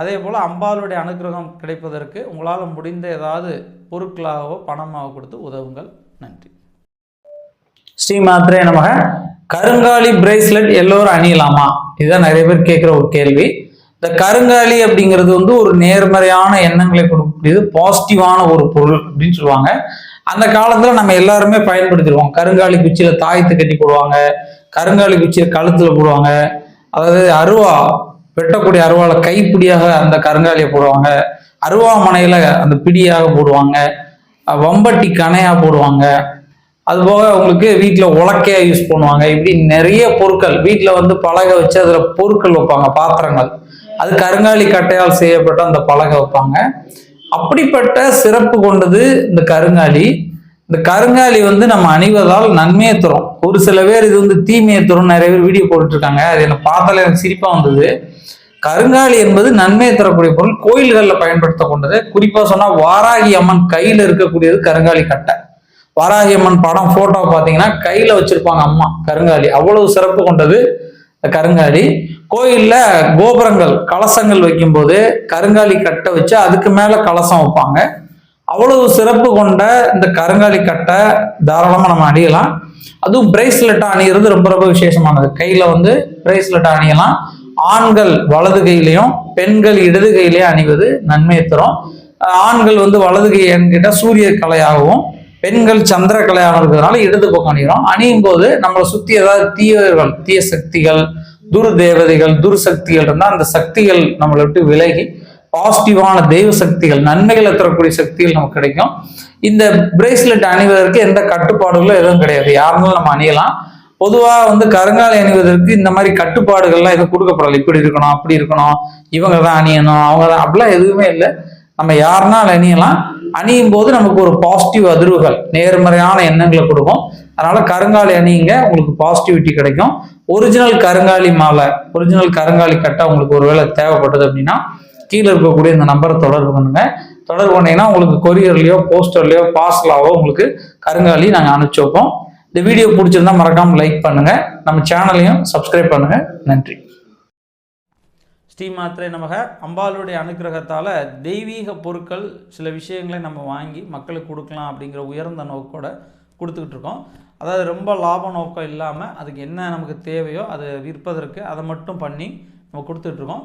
அதே போல் அம்பாளுடைய அனுகிரகம் கிடைப்பதற்கு உங்களால் முடிந்த ஏதாவது பொருட்களாகவோ பணமாக கொடுத்து உதவுங்கள். நன்றி. ஸ்ரீ மாத்திரே நமக. கருங்காலி பிரேஸ்லெட் எல்லோரும் அணியலாமா? இதுதான் நிறைய பேர் கேட்குற ஒரு கேள்வி. இந்த கருங்காலி அப்படிங்கிறது வந்து ஒரு நேர்மறையான எண்ணங்களை கொடுக்கக்கூடியது பாசிட்டிவான ஒரு பொருள் அப்படின்னு சொல்லுவாங்க. அந்த காலத்துல நம்ம எல்லாருமே பயன்படுத்திடுவோம் கருங்காலி குச்சியில தாயத்தை கட்டி போடுவாங்க கருங்காலி குச்சியில் கழுத்துல போடுவாங்க. அதாவது அருவா வெட்டக்கூடிய அருவால கைப்பிடியாக அந்த கருங்காலியை போடுவாங்க. அருவாமனையில் அந்த பிடியாக போடுவாங்க. வம்பட்டி கனையாக போடுவாங்க. அதுபோக உங்களுக்கு வீட்டில் உலக்கையா யூஸ் பண்ணுவாங்க. இப்படி நிறைய பொருட்கள் வீட்டில் வந்து பலகை வச்சு அதில் பொருட்கள் வைப்பாங்க பாத்திரங்கள். அது கருங்காலி கட்டையால் செய்யப்பட்ட அந்த பலகை வைப்பாங்க. அப்படிப்பட்ட சிறப்பு கொண்டது இந்த கருங்காலி. இந்த கருங்காலி வந்து நம்ம அணிவதால் நன்மையை தரும். ஒரு சில பேர் இது வந்து தீமையை தரும். நிறைய பேர் வீடியோ போட்டுருக்காங்க அது எனக்கு பார்த்தாலே எனக்கு சிரிப்பாக வந்தது. கருங்காலி என்பது நன்மையை தரக்கூடிய பொருள் கோயில்களில் பயன்படுத்தக்கொண்டது குறிப்பாக சொன்னால் வாராகி அம்மன் கையில் இருக்கக்கூடியது கருங்காலி கட்டை. வாராகி அம்மன் படம் ஃபோட்டோ பார்த்தீங்கன்னா கையில் வச்சிருப்பாங்க அம்மா கருங்காலி. அவ்வளவு சிறப்பு கொண்டது இந்த கருங்காலி. கோயிலில் கோபுரங்கள் கலசங்கள் வைக்கும்போது கருங்காலி கட்டை வச்சு அதுக்கு மேலே கலசம் வைப்பாங்க. அவ்வளவு சிறப்பு கொண்ட இந்த கருங்காலி கட்டை தாராளமாக நம்ம அணியலாம். அதுவும் பிரேஸ்லெட் அணியிறது ரொம்ப ரொம்ப விசேஷமானது. கையில் வந்து பிரேஸ்லெட் அணியலாம். ஆண்கள் வலது கையிலையும் பெண்கள் இடது கையிலையும் அணிவது நன்மையை தரும். ஆண்கள் வந்து வலது கை என்கிட்ட சூரிய கலையாகவும் பெண்கள் சந்திர கலையாக இருக்கிறதுனால இடது பக்கம் அணிகிறோம் அணியும் போது நம்மளை சுற்றி ஏதாவது தீயவர்கள் தீய சக்திகள் துர் தேவதைகள் துர் சக்திகள் இருந்தால் அந்த சக்திகள் நம்மளை விட்டு விலகி பாசிட்டிவான தெய்வ சக்திகள் நன்மைகளை தரக்கூடிய சக்திகள் நமக்கு கிடைக்கும். இந்த பிரேஸ்லெட் அணிவதற்கு எந்த கட்டுப்பாடுகளும் எதுவும் கிடையாது. யாருனாலும் நம்ம அணியலாம். பொதுவாக வந்து கருங்காலை அணிவதற்கு இந்த மாதிரி கட்டுப்பாடுகள்லாம் எதுவும் கொடுக்கப்படலை. இப்படி இருக்கணும் அப்படி இருக்கணும் இவங்க தான் அணியணும் அவங்க தான் அப்படிலாம் எதுவுமே இல்லை. நம்ம யாருனாலும் அணியலாம். அணியும் போது நமக்கு ஒரு பாசிட்டிவ் அதிர்வுகள் நேர்மறையான எண்ணங்களை கொடுக்கும். அதனால கருங்காலி அணியுங்க உங்களுக்கு பாசிட்டிவிட்டி கிடைக்கும். ஒரிஜினல் கருங்காலி மாலை ஒரிஜினல் கருங்காலி கட்டை உங்களுக்கு ஒருவேளை தேவைப்பட்டது அப்படின்னா கீழே இருக்கக்கூடிய இந்த நம்பரை தொடர்பு பண்ணுங்க. தொடர்பு உங்களுக்கு கொரியர்லையோ போஸ்டர்லையோ பார்சலாவோ உங்களுக்கு கருங்காலி நாங்கள் அனுப்பிச்சு வைப்போம். இந்த வீடியோ பிடிச்சிருந்தா மறக்காமல் லைக் பண்ணுங்க. நம்ம சேனலையும் சப்ஸ்கிரைப் பண்ணுங்க. நன்றி. ஸ்ரீமாத்திரை நமக. அம்பாளுடைய அனுக்கிரகத்தால் தெய்வீக பொருட்கள் சில விஷயங்களை நம்ம வாங்கி மக்களுக்கு கொடுக்கலாம் அப்படிங்கிற உயர்ந்த நோக்கோட கொடுத்துக்கிட்டு இருக்கோம். அதாவது ரொம்ப லாப நோக்கம் இல்லாமல் அதுக்கு என்ன நமக்கு தேவையோ அதை விற்பதற்கு அதை மட்டும் பண்ணி நம்ம கொடுத்துட்ருக்கோம்